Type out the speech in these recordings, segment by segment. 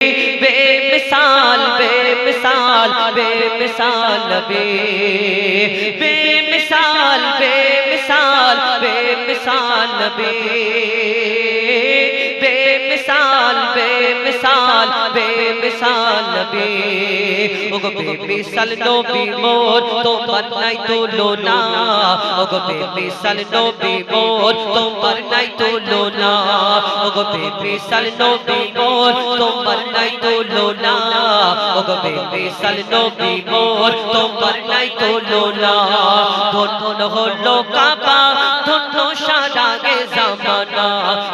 بے مثال بے مثال بے مثال نبی بے مثال بے مثال بے مثال نبی۔ নবী ওগো বেবিসাল নবী মোর তোমার নাই তুলো না। ওগো বেবিসাল নবী মোর তোমার নাই তুলো না। ওগো বেবিসাল নবী মোর তোমার নাই তুলো না। ওগো বেবিসাল নবী মোর তোমার নাই তুলো না। ধন্য হলো কাবা ধন্য সারা গে জামানা।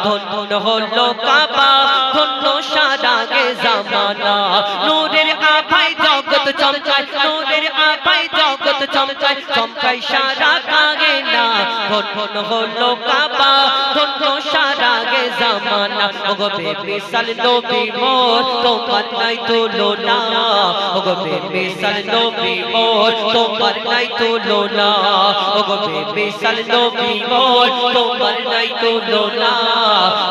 ধন্য হলো কাবা ধন্য সারাগে জামানা। নূরের আভাই জগৎ চমকায়, নূরের আভাই জগৎ চমকায় চমকায় সারা কাগে না ধন্য হলো কাবা, ধন্য জামানা ওগো বেমিসাল নবী মোর, তোমার নাই নাই তুলনা। ওগো বেমিসাল নবী মোর, তোমার নাই তুলনা।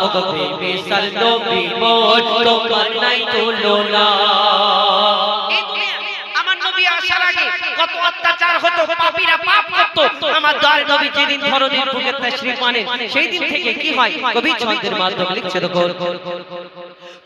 ওগো বেমিসাল নবী মোর, তোমার নাই এই কত অত্যাচার হতো, পাপীরা পাপ করতো। আমার দয়ার নবী যেদিন ধরনের বুকে তাশরীফ আনেন সেই দিন থেকে কি হয়? কবি ছন্দের মাধ্যমে লিখছে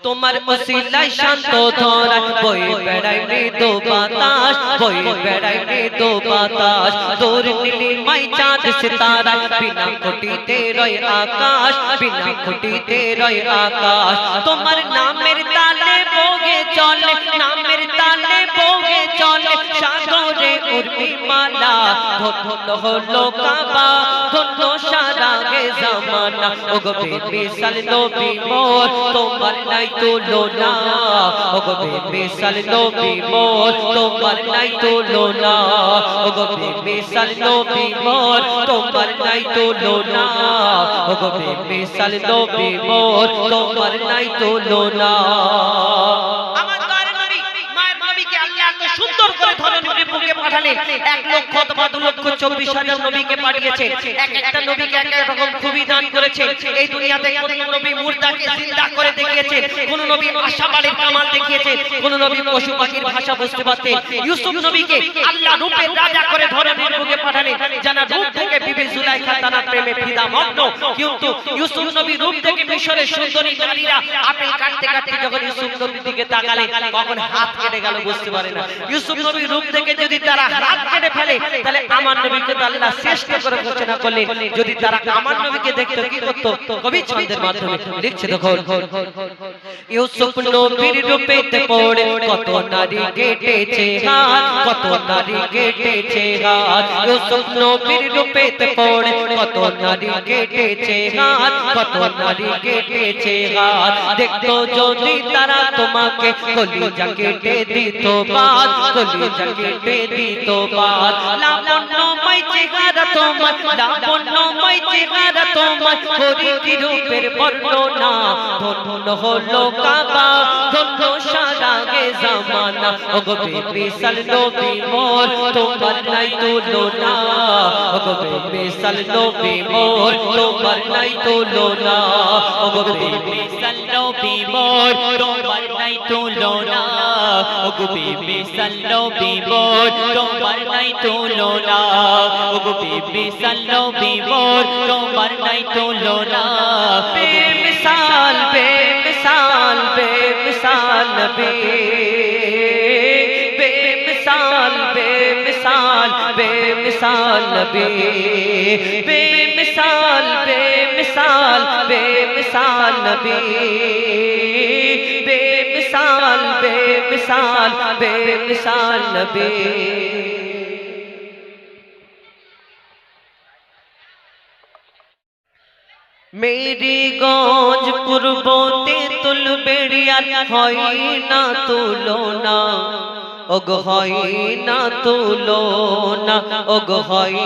তোমার ওসিলায় শান্ত ধরা, বই বেড়াই মৃদু বাতাস, বই বেড়াই মৃদু বাতাস। দূর নীলি মাই চাঁদ সিতারা, বিনা খুঁটিতে রয় আকাশ, বিনা খুঁটিতে রয় আকাশ। তোমার নামের তালে বোগে চলে, নামের তালে বোগে চলে, সাগরে মালা, ধন্য হলো কাবা, ধন্য সারা গে জামানা। ওগো বেমিসাল নবী মোর, তোমার নাই তুলনা। ওগো বেমিসাল নবী মোর, তোমার নাই তুলনা। ওগো বেমিসাল নবী মোর, তোমার নাই তুলনা। ওগো বেমিসাল নবী মোর, তোমার নাই নবী, মায়ের নবীকে আল্লাহ এত সুন্দর করে ধরনের বুকে এক লক্ষ অথবা দু লক্ষ চব্বিশ হাজার নবীকে পাঠিয়েছে। এক একটা নবীকে এক এক রকম খুবই দান করেছে। এই দুনিয়াতে কোন নবী মুর্দাকে জিন্দা করে দেখিয়েছে, কোন নবী আশা বাড়ির কামাল দেখিয়েছে, কোন নবী পশু পাখির ভাষা বুঝতে পারতে। ইউসুফ নবীকে আল্লাহ রূপের রাজা করে ধরে বুকে পাঠালেন জানা রূপ প্রেমে ফিদা মগ্ন। কিন্তু ইউসুফ নবী রূপ থেকে মিশরের সুন্দরী নারীরা আপেল কাটতে কাটতে যখন ইউসুফ নবীর দিকে তাকালে কখন হাত কেটে গেল বুঝতে পারে না। ইউসুফ নবীর রূপ থেকে যদি তারা হাত কেটে ফেলে, তাহলে আমার নবীকে তো আল্লাহ শ্রেষ্ঠ করে ঘোষণা করলেন। যদি তারা আমার নবীকে দেখতো, কি করতো? কবি ছন্দের মাধ্যমে। লিখছে দেখো ইউসুফ নবীর রূপেতে পড়ে কত নারী কেটেছে হাত, কত নারী কেটেছে হাত। ইউসুফ নবীর রূপেতে পড়ে কত নারী কেটেছে হাত, কত নারী কেটেছে হাত। দেখতো যদি তারা তোমাকে কলিজা কেটে দিত বাদ কলিজা কেটে দিত বাদ লাবণ্যময় চেহারা তোমার লাবণ্যময় চেহারা তোমার হরিতি রূপের বর্ণনা, ধন্য হলো কাবা। ধন্য সারা গে জামানা। ওগো বেমিসাল নবী মোর, তোমার নাই তুলনা। ওগো বেমিসাল নবী মোর, তোমার নাই তুলনা। ওগো বেমিসাল নবী মোর, তোমার নাই তুলনা। ওগো বেমিসাল নবী মোর, তোমার নাই তুলনা। ওগো বেমিসাল নবী মোর, তোমার নাই তুলনা। বেমিসাল نبی، بے مثال بے مثال بے مثال نبی، بے مثال بے مثال بے مثال نبی، بے مثال بے مثال بے مثال نبی۔ মেরি গঞ্জ পূর্বতে তুল বেড়িয়ার হয় না তুলনা ওগ হয় না তুলনা ওগ হয়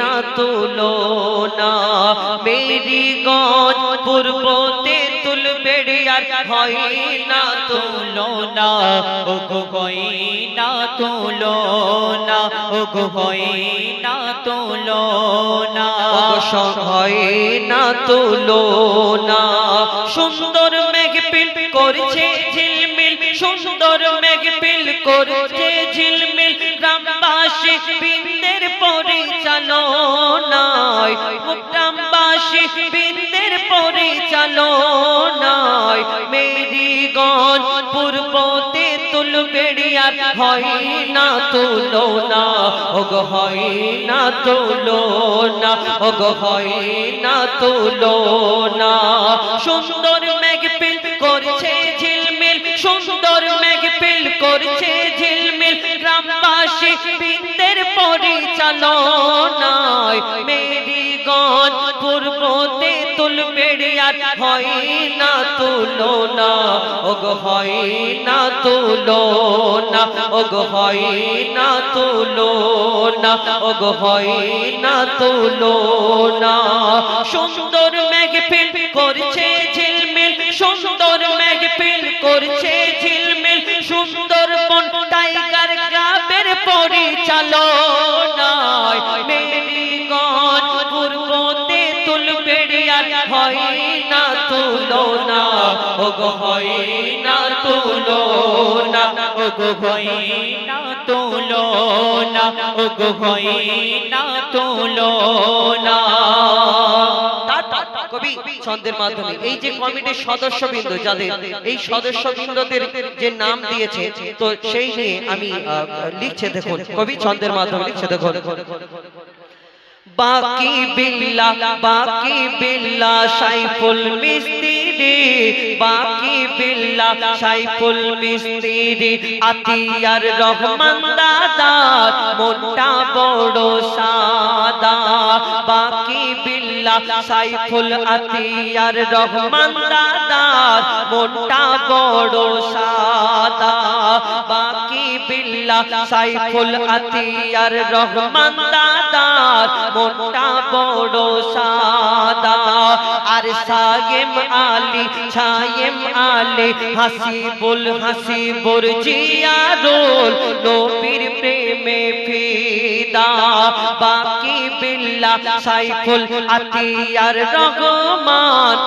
না তুলনা মেরি গঞ্জ পূর্বতে তুল বেড়িয়ার হয় না তুলনা ওগ হয় না তুলনা ওগ হয় না তুলনা হয় না তুলনা। সুন্দর মেঘ পিল করছে ঝিলমিল, সুন্দর মেঘ পিল করছে ঝিলমিল। গ্রামবাসী বিন্দের পরিচালনায়, গ্রামবাসী বিন্দের পরিচালনায় মেরিগঞ্জ পূর্বতে তুল বেড়িয়ার হয় না তুলো না ওগ হয় না তুলো না, ওগ হয় না তুলো না। সুন্দর মেঘ পিল করছে ঝিলমিল, সুন্দর মেঘ পিল করছে ঝিলমিল। গ্রামবাসী বৃন্দের পরিচালনায় বেড়িয়ার হয় না তুলো না ওগ হয় না তুলো না ওগ হয় না তুলো না ওগ হয় না তুলো না সুন্দর মেঘ পিল করছে ঝিলমিল, সুন্দর মেঘ পিল করছে ঝিলমিল, সুন্দর বন কবি ছন্দের মাধ্যমে এই যে কমিটির সদস্যবৃন্দ, যাদের এই সদস্যবৃন্দদের যে নাম দিয়েছে, তো সেই নিয়ে আমি লিখছে দেখুন, কবি ছন্দের মাধ্যমে লিখছে দেখুন। বাকি বিল্লা বাকি বিল্লা, সাইফুল মিস্ত্রি, বাকি বিল্লা, সাইফুল মিস্ত্রি, আতিয়ার রহমান দাদার মোটা বড় সাদা, বাকি বিল্লা, সাইফুল আতিয়ার রহমান দাদার মোটা বড় সাদা, বাকি বিল্লা, সাইফুল আতিয়ার রহমান দাদার মোটা বড় সাদা। আর সায়েম আলী ছায়েম আলী, হাসিবুল হাসিবুর জিয়ারুল নবীর প্রেমে ফিদা। বাকি বিল্লা সাইফুল আতিয়ার রহমান।